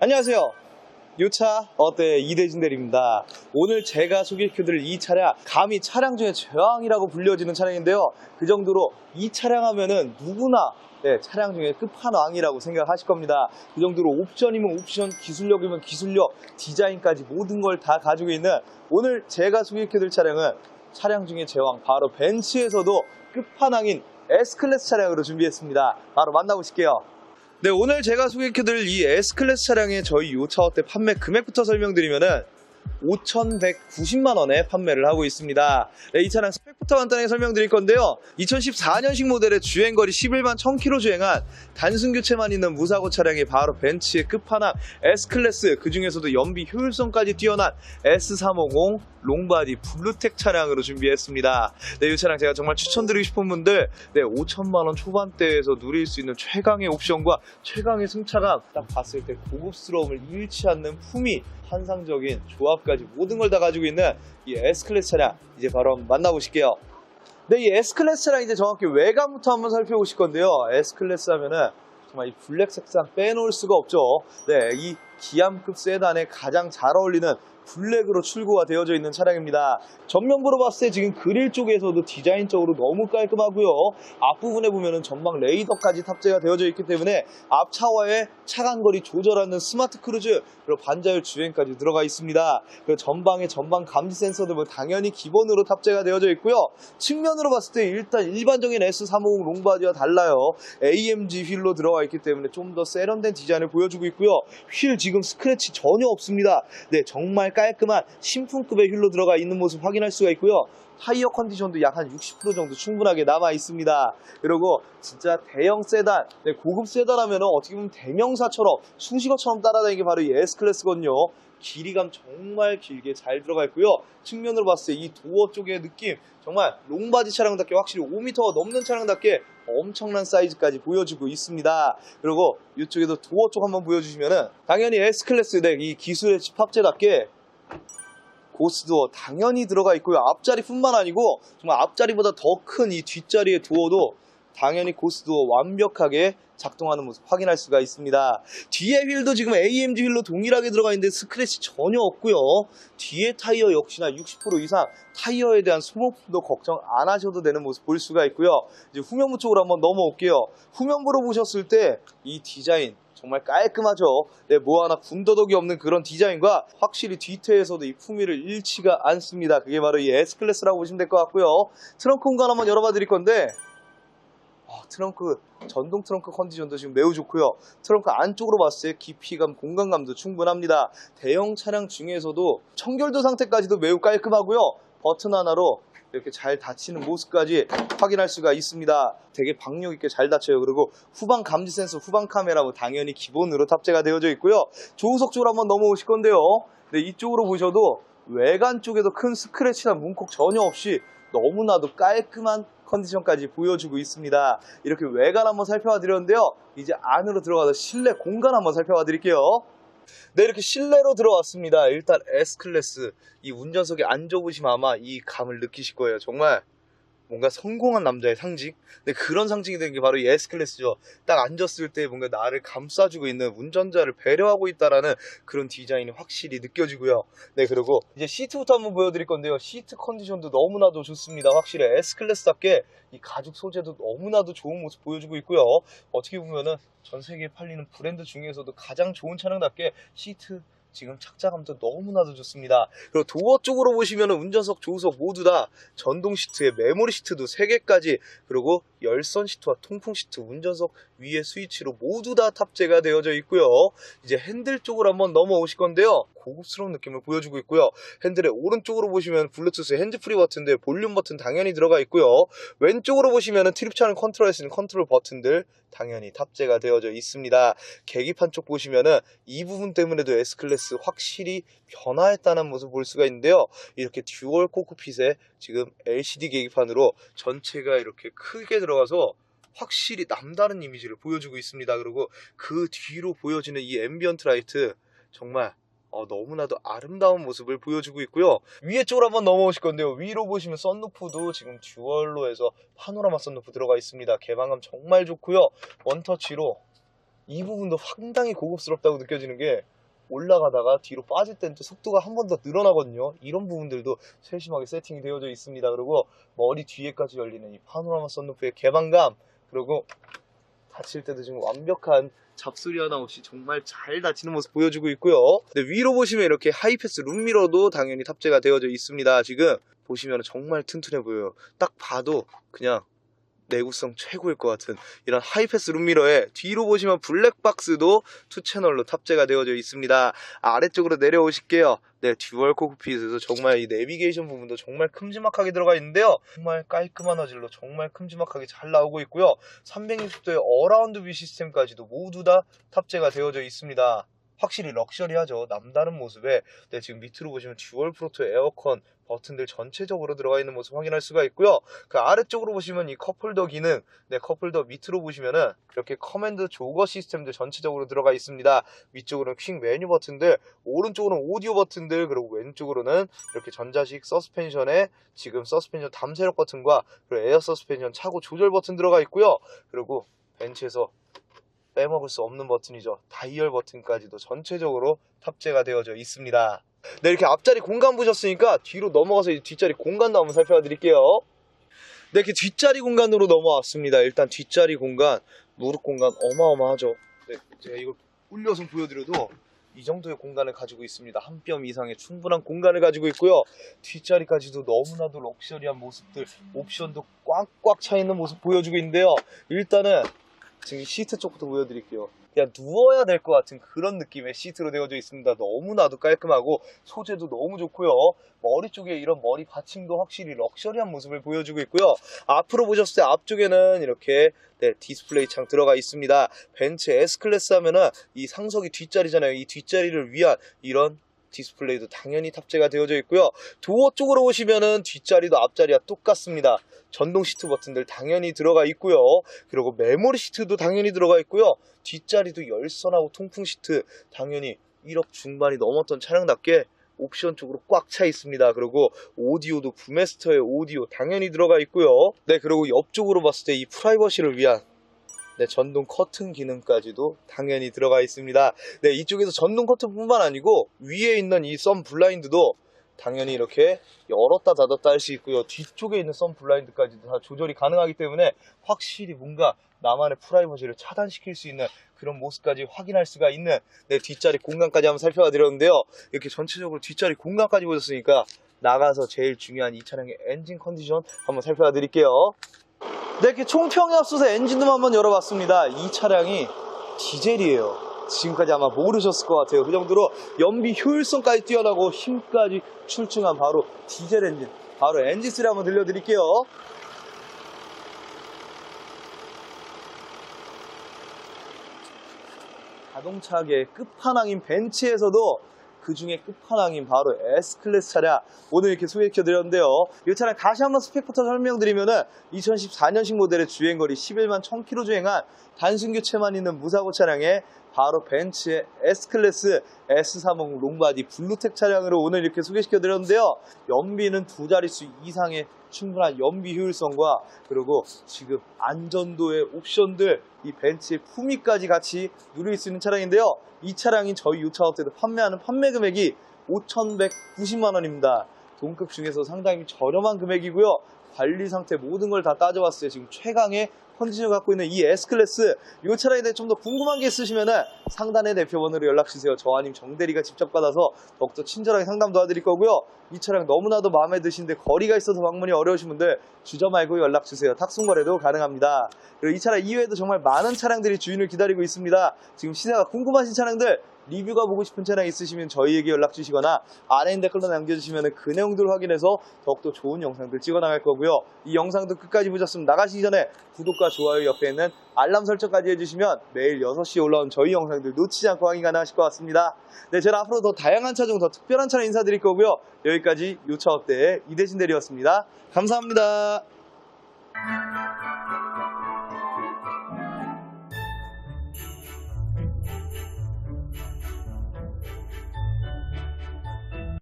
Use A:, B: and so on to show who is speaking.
A: 안녕하세요. 요차 어때 이대진 대리입니다. 오늘 제가 소개해드릴 이 차량 감히 차량 중에 제왕이라고 불려지는 차량인데요. 그 정도로 이 차량 하면은 누구나 네, 차량 중에 끝판왕이라고 생각하실 겁니다. 그 정도로 옵션이면 옵션, 기술력이면 기술력, 디자인까지 모든 걸 다 가지고 있는 오늘 제가 소개해드릴 차량은 차량 중에 제왕 바로 벤츠에서도 끝판왕인 S클래스 차량으로 준비했습니다. 바로 만나보실게요. 네, 오늘 제가 소개해드릴 이 S클래스 차량의 저희 요차어때 판매 금액부터 설명드리면은 5,190만 원에 판매를 하고 있습니다. 네, 이 차량 스펙 부터 간단하게 설명드릴 건데요. 2014년식 모델의 주행거리 11만 1000km 주행한 단순 교체만 있는 무사고 차량이 바로 벤츠의 끝판왕 S클래스, 그 중에서도 연비 효율성까지 뛰어난 S350 롱바디 블루텍 차량으로 준비했습니다. 네, 이 차량 제가 정말 추천드리고 싶은 분들, 네, 5천만원 초반대에서 누릴 수 있는 최강의 옵션과 최강의 승차감, 딱 봤을 때 고급스러움을 잃지 않는 품위, 환상적인 조합까지 모든 걸 다 가지고 있는 이 S클래스 차량, 이제 바로 만나보실게요. 네, 이 S클래스 차량 이제 정확히 외관부터 한번 살펴보실 건데요. S클래스 하면은 정말 이 블랙 색상 빼놓을 수가 없죠. 네, 이 기암급 세단에 가장 잘 어울리는 블랙으로 출고가 되어져 있는 차량입니다. 전면부로 봤을 때 지금 그릴 쪽에서도 디자인적으로 너무 깔끔하고요. 앞부분에 보면은 전방 레이더까지 탑재가 되어져 있기 때문에 앞 차와의 차간 거리 조절하는 스마트 크루즈 그리고 반자율 주행까지 들어가 있습니다. 그리고 전방에 전방 감지 센서도 뭐 당연히 기본으로 탑재가 되어져 있고요. 측면으로 봤을 때 일단 일반적인 S350 롱바디와 달라요. AMG 휠로 들어가 있기 때문에 좀 더 세련된 디자인을 보여주고 있고요. 휠 지금 스크래치 전혀 없습니다. 네, 정말 깔끔한 신품급의 휠로 들어가 있는 모습 확인할 수가 있고요. 타이어 컨디션도 약 한 60% 정도 충분하게 남아 있습니다. 그리고 진짜 대형 세단, 네, 고급 세단 하면 어떻게 보면 대명사처럼 수식어처럼 따라다니는 게 바로 이 S클래스거든요. 길이감 정말 길게 잘 들어가 있고요. 측면으로 봤을 때 이 도어 쪽의 느낌 정말 롱바디 차량답게 확실히 5m 넘는 차량답게 엄청난 사이즈까지 보여주고 있습니다. 그리고 이쪽에도 도어 쪽 한번 보여주시면은 당연히 S클래스 네, 이 기술의 집합체답게 고스도어 당연히 들어가 있고요. 앞자리뿐만 아니고 정말 앞자리보다 더 큰 이 뒷자리의 도어도 당연히 고스도어 완벽하게 작동하는 모습 확인할 수가 있습니다. 뒤에 휠도 지금 AMG 휠로 동일하게 들어가 있는데 스크래치 전혀 없고요. 뒤에 타이어 역시나 60% 이상 타이어에 대한 소모품도 걱정 안 하셔도 되는 모습 볼 수가 있고요. 이제 후면부 쪽으로 한번 넘어올게요. 후면부로 보셨을 때 이 디자인 정말 깔끔하죠. 네, 뭐 하나 군더더기 없는 그런 디자인과 확실히 뒤태에서도 이 품위를 잃지가 않습니다. 그게 바로 이 S클래스라고 보시면 될 것 같고요. 트렁크 공간 한번 열어봐 드릴 건데 아, 트렁크 전동 트렁크 컨디션도 지금 매우 좋고요. 트렁크 안쪽으로 봤을 때 깊이감, 공간감도 충분합니다. 대형 차량 중에서도 청결도 상태까지도 매우 깔끔하고요. 버튼 하나로 이렇게 잘 닫히는 모습까지 확인할 수가 있습니다. 되게 박력 있게 잘 닫혀요. 그리고 후방 감지 센서, 후방 카메라 뭐 당연히 기본으로 탑재가 되어져 있고요. 조우석 쪽으로 한번 넘어오실 건데요. 네, 이쪽으로 보셔도 외관 쪽에도 큰 스크래치나 문콕 전혀 없이 너무나도 깔끔한 컨디션까지 보여주고 있습니다. 이렇게 외관 한번 살펴봐 드렸는데요. 이제 안으로 들어가서 실내 공간 한번 살펴봐 드릴게요. 네, 이렇게 실내로 들어왔습니다. 일단 S클래스, 이 운전석에 앉아보시면 아마 이 감을 느끼실 거예요. 정말 뭔가 성공한 남자의 상징? 네, 그런 상징이 되는 게 바로 이 S클래스죠. 딱 앉았을 때 뭔가 나를 감싸주고 있는 운전자를 배려하고 있다라는 그런 디자인이 확실히 느껴지고요. 네, 그리고 이제 시트부터 한번 보여드릴 건데요. 시트 컨디션도 너무나도 좋습니다. 확실히 S클래스답게 이 가죽 소재도 너무나도 좋은 모습 보여주고 있고요. 어떻게 보면은 전 세계에 팔리는 브랜드 중에서도 가장 좋은 차량답게 시트 지금 착자감도 너무나도 좋습니다. 그리고 도어 쪽으로 보시면 운전석, 조수석 모두 다 전동 시트에 메모리 시트도 3개까지 그리고 열선 시트와 통풍 시트, 운전석 위에 스위치로 모두 다 탑재가 되어져 있고요. 이제 핸들 쪽으로 한번 넘어오실 건데요. 고급스러운 느낌을 보여주고 있고요. 핸들의 오른쪽으로 보시면 블루투스 핸즈프리 버튼들, 볼륨 버튼 당연히 들어가 있고요. 왼쪽으로 보시면 트립 차는 컨트롤할 수 있는 컨트롤 버튼들 당연히 탑재가 되어져 있습니다. 계기판 쪽 보시면은 이 부분 때문에도 S클래스 확실히 변화했다는 모습 볼 수가 있는데요. 이렇게 듀얼 코크핏에 지금 LCD 계기판으로 전체가 이렇게 크게 들어가서 확실히 남다른 이미지를 보여주고 있습니다. 그리고 그 뒤로 보여지는 이 앰비언트 라이트 정말 어, 너무나도 아름다운 모습을 보여주고 있고요. 위에 쪽으로 한번 넘어오실 건데요. 위로 보시면 썬루프도 지금 듀얼로 해서 파노라마 썬루프 들어가 있습니다. 개방감 정말 좋고요. 원터치로 이 부분도 상당히 고급스럽다고 느껴지는 게 올라가다가 뒤로 빠질 때는 또 속도가 한 번 더 늘어나거든요. 이런 부분들도 세심하게 세팅이 되어져 있습니다. 그리고 머리 뒤에까지 열리는 이 파노라마 썬루프의 개방감 그리고 닫힐 때도 지금 완벽한 잡소리 하나 없이 정말 잘 닫히는 모습 보여주고 있고요. 근데 위로 보시면 이렇게 하이패스 룸미러도 당연히 탑재가 되어져 있습니다. 지금 보시면 정말 튼튼해 보여요. 딱 봐도 그냥 내구성 최고일 것 같은 이런 하이패스 룸미러에 뒤로 보시면 블랙박스도 투 채널로 탑재가 되어져 있습니다. 아래쪽으로 내려오실게요. 네, 듀얼 코크핏에서 정말 이 내비게이션 부분도 정말 큼지막하게 들어가 있는데요. 정말 깔끔한 화질로 정말 큼지막하게 잘 나오고 있고요. 360도의 어라운드 뷰 시스템까지도 모두 다 탑재가 되어져 있습니다. 확실히 럭셔리하죠. 남다른 모습에 네, 지금 밑으로 보시면 듀얼 프로토 에어컨 버튼들 전체적으로 들어가 있는 모습 확인할 수가 있고요. 그 아래쪽으로 보시면 이 컵홀더 기능, 네, 컵홀더 밑으로 보시면은 이렇게 커맨드 조거 시스템들 전체적으로 들어가 있습니다. 위쪽으로는 퀵 메뉴 버튼들, 오른쪽으로는 오디오 버튼들, 그리고 왼쪽으로는 이렇게 전자식 서스펜션에 지금 서스펜션 담세력 버튼과 그리고 에어 서스펜션 차고 조절 버튼 들어가 있고요. 그리고 벤츠에서 빼먹을 수 없는 버튼이죠. 다이얼 버튼까지도 전체적으로 탑재가 되어져 있습니다. 네, 이렇게 앞자리 공간 보셨으니까 뒤로 넘어가서 이 뒷자리 공간도 한번 살펴봐 드릴게요. 네, 이렇게 뒷자리 공간으로 넘어왔습니다. 일단 뒷자리 공간, 무릎 공간 어마어마하죠. 네, 제가 이걸 올려서 보여드려도 이 정도의 공간을 가지고 있습니다. 한 뼘 이상의 충분한 공간을 가지고 있고요. 뒷자리까지도 너무나도 럭셔리한 모습들, 옵션도 꽉꽉 차 있는 모습 보여주고 있는데요. 일단은 지금 이 시트 쪽부터 보여드릴게요. 그냥 누워야 될 것 같은 그런 느낌의 시트로 되어져 있습니다. 너무나도 깔끔하고 소재도 너무 좋고요. 머리 쪽에 이런 머리 받침도 확실히 럭셔리한 모습을 보여주고 있고요. 앞으로 보셨을 때 앞쪽에는 이렇게 네, 디스플레이 창 들어가 있습니다. 벤츠 S클래스 하면은 이 상석이 뒷자리잖아요. 이 뒷자리를 위한 이런 디스플레이도 당연히 탑재가 되어져 있고요. 도어 쪽으로 보시면은 뒷자리도 앞자리와 똑같습니다. 전동 시트 버튼들 당연히 들어가 있고요. 그리고 메모리 시트도 당연히 들어가 있고요. 뒷자리도 열선하고 통풍 시트 당연히 1억 중반이 넘었던 차량답게 옵션 쪽으로 꽉 차 있습니다. 그리고 오디오도 부메스터의 오디오 당연히 들어가 있고요. 네, 그리고 옆쪽으로 봤을 때 이 프라이버시를 위한 네, 전동 커튼 기능까지도 당연히 들어가 있습니다. 네, 이쪽에서 전동 커튼뿐만 아니고 위에 있는 이 썬 블라인드도 당연히 이렇게 열었다 닫았다 할 수 있고요. 뒤쪽에 있는 썬 블라인드까지도 다 조절이 가능하기 때문에 확실히 뭔가 나만의 프라이버시를 차단시킬 수 있는 그런 모습까지 확인할 수가 있는 네, 뒷자리 공간까지 한번 살펴봐 드렸는데요. 이렇게 전체적으로 뒷자리 공간까지 보셨으니까 나가서 제일 중요한 이 차량의 엔진 컨디션 한번 살펴봐 드릴게요. 네, 이렇게 총평이 앞서서 엔진룸 한번 열어봤습니다. 이 차량이 디젤이에요. 지금까지 아마 모르셨을 것 같아요. 그 정도로 연비 효율성까지 뛰어나고 힘까지 출중한 바로 디젤 엔진. 바로 엔진 소리 한번 들려드릴게요. 자동차계의 끝판왕인 벤츠에서도 그 중에 끝판왕인 바로 S클래스 차량 오늘 이렇게 소개시켜드렸는데요. 이 차량 다시 한번 스펙부터 설명드리면 은 2014년식 모델의 주행거리 11만 1000km 주행한 단순 교체만 있는 무사고 차량에 바로 벤츠의 S클래스 S350 롱바디 블루텍 차량으로 오늘 이렇게 소개시켜 드렸는데요. 연비는 두 자릿수 이상의 충분한 연비 효율성과 그리고 지금 안전도의 옵션들 이 벤츠의 품위까지 같이 누릴 수 있는 차량인데요. 이 차량이 저희 때도 판매하는 판매 금액이 5,190만 원입니다. 동급 중에서 상당히 저렴한 금액이고요. 관리 상태 모든 걸 다 따져봤을 때 지금 최강의 컨디션을 갖고 있는 이 S클래스 이 차량에 대해 좀 더 궁금한 게 있으시면은 상단의 대표번호로 연락 주세요. 저 아님 정대리가 직접 받아서 더욱더 친절하게 상담 도와드릴 거고요. 이 차량 너무나도 마음에 드시는데 거리가 있어서 방문이 어려우신 분들 주저 말고 연락 주세요. 탁송 거래도 가능합니다. 그리고 이 차량 이외에도 정말 많은 차량들이 주인을 기다리고 있습니다. 지금 시세가 궁금하신 차량들 리뷰가 보고 싶은 차량 있으시면 저희에게 연락 주시거나 아래 있는 댓글로 남겨주시면 그 내용들을 확인해서 더욱더 좋은 영상들 찍어 나갈 거고요. 이 영상도 끝까지 보셨으면 나가시기 전에 구독과 좋아요 옆에 있는 알람 설정까지 해주시면 매일 6시에 올라온 저희 영상들 놓치지 않고 확인 가능하실 것 같습니다. 네, 제가 앞으로 더 다양한 차종, 더 특별한 차량 인사드릴 거고요. 여기까지 요차업대의 이대신 대리였습니다. 감사합니다.